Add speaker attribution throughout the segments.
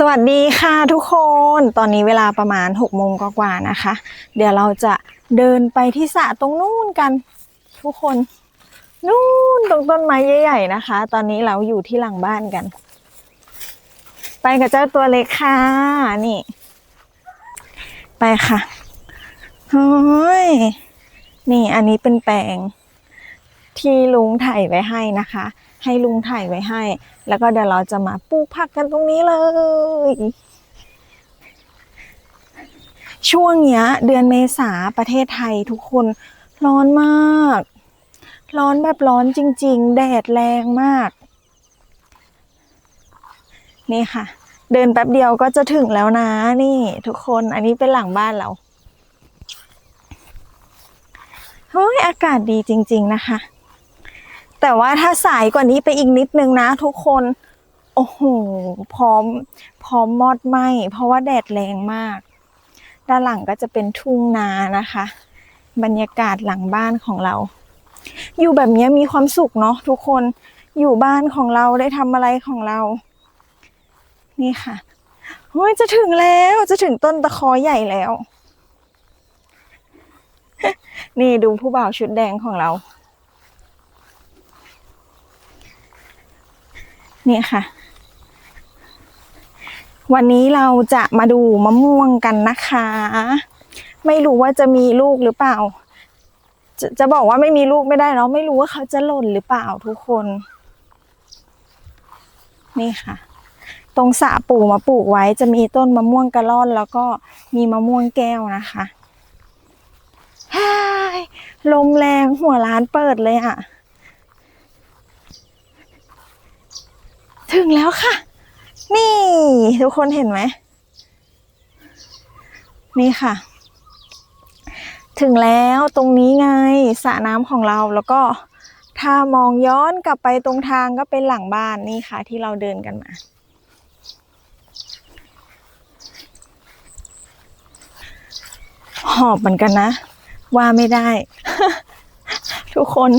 Speaker 1: สวัสดีค่ะทุกคน ตอนนี้เวลาประมาณ6โมงกว่าๆนะคะ เดี๋ยวเราจะเดินไปที่สระตรงนู้นกัน ทุกคน นู่นตรงต้นไม้ใหญ่ๆนะคะ ตอนนี้เราอยู่ที่หลังบ้านกัน ไปกับเจ้าตัวเล็กค่ะนี่ ไปค่ะเฮ้ยนี่อันนี้เป็นแปลง ที่ลุงถ่ายไว้ให้นะคะ ให้ลุงถ่ายไว้ให้ แล้วก็เดี๋ยวเราจะมาปลูกผักกันตรงนี้เลย ช่วงเนี้ย เดือนเมษาประเทศไทยทุกคนร้อนมาก ร้อนแบบร้อนจริง ๆ แดดแรงมาก นี่ค่ะ เดินแป๊บเดียวก็จะถึงแล้วนะ นี่ทุกคนอันนี้เป็นหลังบ้านเราเฮ้ยอากาศดีจริง ๆ นะคะ แต่ว่าถ้าสายกว่านี้ไปอีกนิดนึงนะทุกคน โอ้โห พร้อม พร้อมมอดไหมเพราะว่าแดดแรงมาก ด้านหลังก็จะเป็นทุ่งนานะคะ บรรยากาศหลังบ้านของเรา อยู่แบบนี้มีความสุขเนาะทุกคน อยู่บ้านของเราได้ทำอะไรของเรา นี่ค่ะเฮ้ยจะถึงแล้วจะถึงต้นตะคอใหญ่แล้ว นี่ดูผู้บ่าวชุดแดงของเรา นี่ค่ะ วันนี้เราจะมาดูมะม่วงกันนะคะ ไม่รู้ว่าจะมีลูกหรือเปล่า จะจะบอกว่าไม่มีลูกไม่ได้เนาะไม่รู้ว่าเขาจะหล่นหรือเปล่าทุกคน นี่ค่ะ ตรงสระปู่มาปลูกไว้จะมีต้นมะม่วงกระล่อน แล้วก็มีมะม่วงแก้วนะคะฮายลมแรงหัวร้านเปิดเลยอะ ถึงแล้วค่ะ นี่ ทุกคนเห็นไหม นี่ค่ะ ถึงแล้วตรงนี้ไงสระน้ำของเราแล้วก็ถ้ามองย้อนกลับไปตรงทางก็เป็นหลังบ้านนี่ค่ะ ที่เราเดินกันมาหอบเหมือนกันนะ ว่าไม่ได้ ทุกคน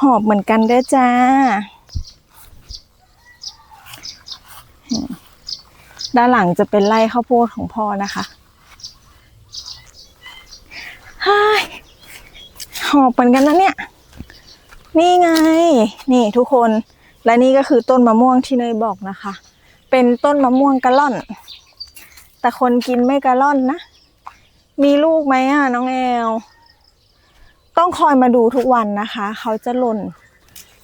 Speaker 1: หอบเหมือนกันเด้อจ้า ด้านหลังจะเป็นไร่ข้าวโพดของพ่อนะคะฮ่ายหอบเหมือนกันนะเนี่ย นี่ไง นี่ทุกคน และนี่ก็คือต้นมะม่วงที่เนยบอกนะคะ เป็นต้นมะม่วงกะล่อน แต่คนกินไม่กะล่อนนะ มีลูกไหมอะน้องแอล ต้องคอยมาดูทุกวันนะคะ เขาจะหล่น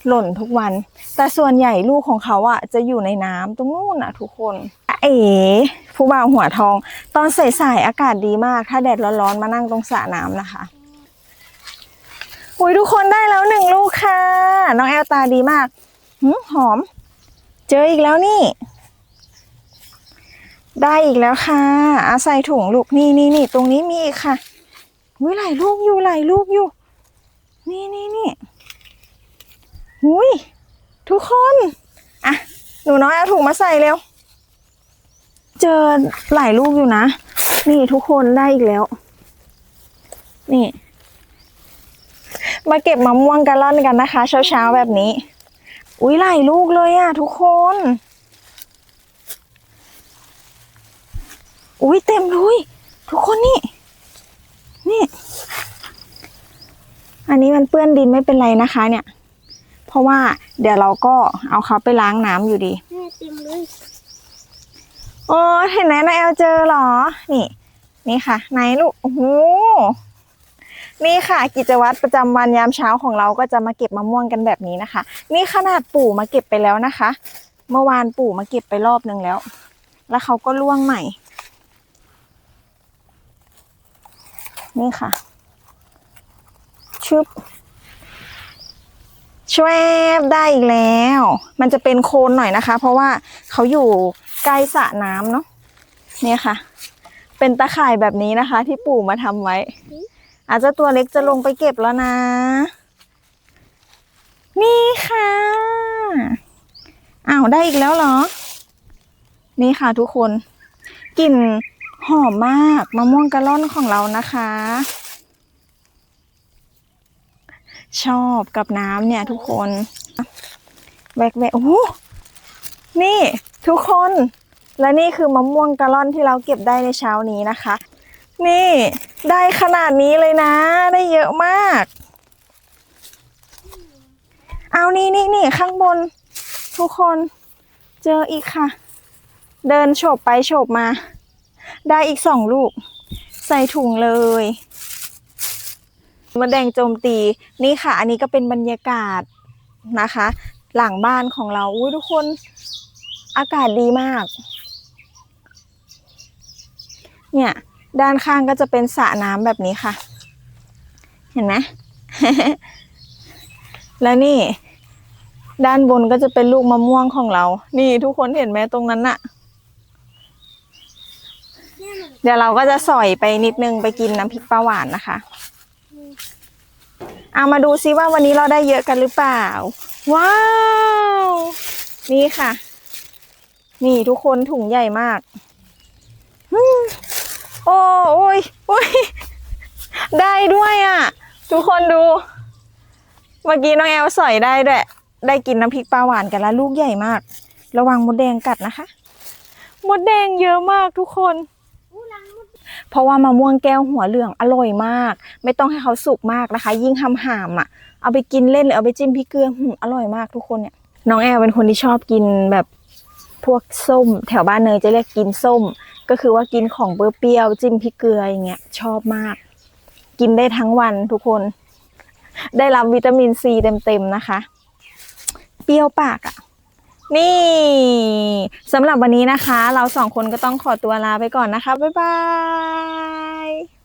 Speaker 1: หล่นทุกวัน แต่ส่วนใหญ่ลูกของเขาอะจะอยู่ในน้ำตรงนู้นอะทุกคนเอ๋ผู้บ่าวหัวทอง ตอนสายๆอากาศดีมาก ถ้าแดดร้อนๆมานั่งตรงสระน้ำนะคะอุ้ยทุกคนได้แล้วหนึ่งลูกค่ะ น้องแอลตาดีมากหืมหอม เจออีกแล้วนี่ ได้อีกแล้วค่ะอาใส่ถุงลูกนี่นี่นี่ตรงนี้มีอีกค่ะอุ้ยหลายลูกอยู่หลายลูกอยู่ นี่นี่นี่หุย ทุกคนอะหนูน้อยเอาถุงมาใส่เร็ว เจอหลายลูกอยู่นะ นี่ทุกคนได้อีกแล้ว นี่ มาเก็บมะม่วงกะล่อนกันนะคะ เช้าๆแบบนี้ อุ้ยหลายลูกเลยอะ ทุกคน อุ้ยเต็มเลยทุกคนนี่ นี่ อันนี้มันเปื้อนดินไม่เป็นไรนะคะ เนี่ย เพราะว่า เดี๋ยวเราก็เอาเขาไปล้างน้ำอยู่ดี
Speaker 2: แม่เต็มเลย
Speaker 1: โอ้เห็นไหมนาแอลเจอเหรอ นี่ นี่ค่ะไหนลูกโอ้โหนี่ค่ะ กิจวัตรประจำวันยามเช้าของเราก็จะมาเก็บมะม่วงกันแบบนี้นะคะ นี่ขนาดปู่มาเก็บไปแล้วนะคะ เมื่อวานปู่มาเก็บไปรอบนึงแล้ว แล้วเขาก็ล่วงใหม่ นี่ค่ะชึบ ชวบได้อีกแล้ว มันจะเป็นโคนหน่อยนะคะ เพราะว่าเขาอยู่ใกล้สระน้ำเนาะเนี่ยค่ะ เป็นตะข่ายแบบนี้นะคะ ที่ปู่มาทำไว้ อาจจะตัวเล็กจะลงไปเก็บแล้วนะ นี่ค่ะอ้าวได้อีกแล้วเหรอ นี่ค่ะทุกคนกลิ่นหอมมากมะม่วงกะล่อนของเรานะคะ ชอบกับน้ำเนี่ยทุกคนแวกแวกโอ้ นี่ทุกคน และนี่คือมะม่วงกะล่อนที่เราเก็บได้ในเช้านี้นะคะ นี่ได้ขนาดนี้เลยนะ ได้เยอะมาก เอานี่นี่นี่ข้างบน ทุกคนเจออีกค่ะ เดินโฉบไปโฉบมา ได้อีกสองลูก ใส่ถุงเลย มะแดงโจมตีนี่ค่ะ อันนี้ก็เป็นบรรยากาศนะคะ หลังบ้านของเราอุ้ยทุกคนอากาศดีมาก เนี่ยด้านข้างก็จะเป็นสระน้ำแบบนี้ค่ะ เห็นไหมแล้วนี่ ด้านบนก็จะเป็นลูกมะม่วงของเรา นี่ทุกคนเห็นไหมตรงนั้นน่ะ เดี๋ยวเราก็จะสอยไปนิดนึงไปกินน้ำพริกปลาหวานนะคะ เอามาดูซิว่าวันนี้เราได้เยอะกันหรือเปล่า ว้าว นี่ค่ะ นี่ทุกคนถุงใหญ่มากโอ้โอ้ยโอ้ยได้ด้วยอะ ทุกคนดู เมื่อกี้น้องแอลสอยได้ด้วยได้กินน้ำพริกปลาหวานกันแล้วลูกใหญ่มาก ระวังมดแดงกัดนะคะ มดแดงเยอะมากทุกคน เพราะว่ามะม่วงแก้วหัวเหลืองอร่อยมาก ไม่ต้องให้เขาสุกมากนะคะ ยิ่งหำหามอะ เอาไปกินเล่นหรือเอาไปจิ้มพริกเกลืออร่อยมากทุกคนเนี่ย น้องแอลเป็นคนที่ชอบกินแบบพวกส้ม แถวบ้านเนยจะเรียกกินส้ม ก็คือว่ากินของเปรี้ยวจิ้มพริกเกลืออย่างเงี้ยชอบมาก กินได้ทั้งวันทุกคน ได้รับวิตามินซีเต็มๆนะคะ เปรี้ยวปากอะ่ะ นี่สำหรับวันนี้นะคะ เราสองคนก็ต้องขอตัวลาไปก่อนนะคะ บ๊ายบาย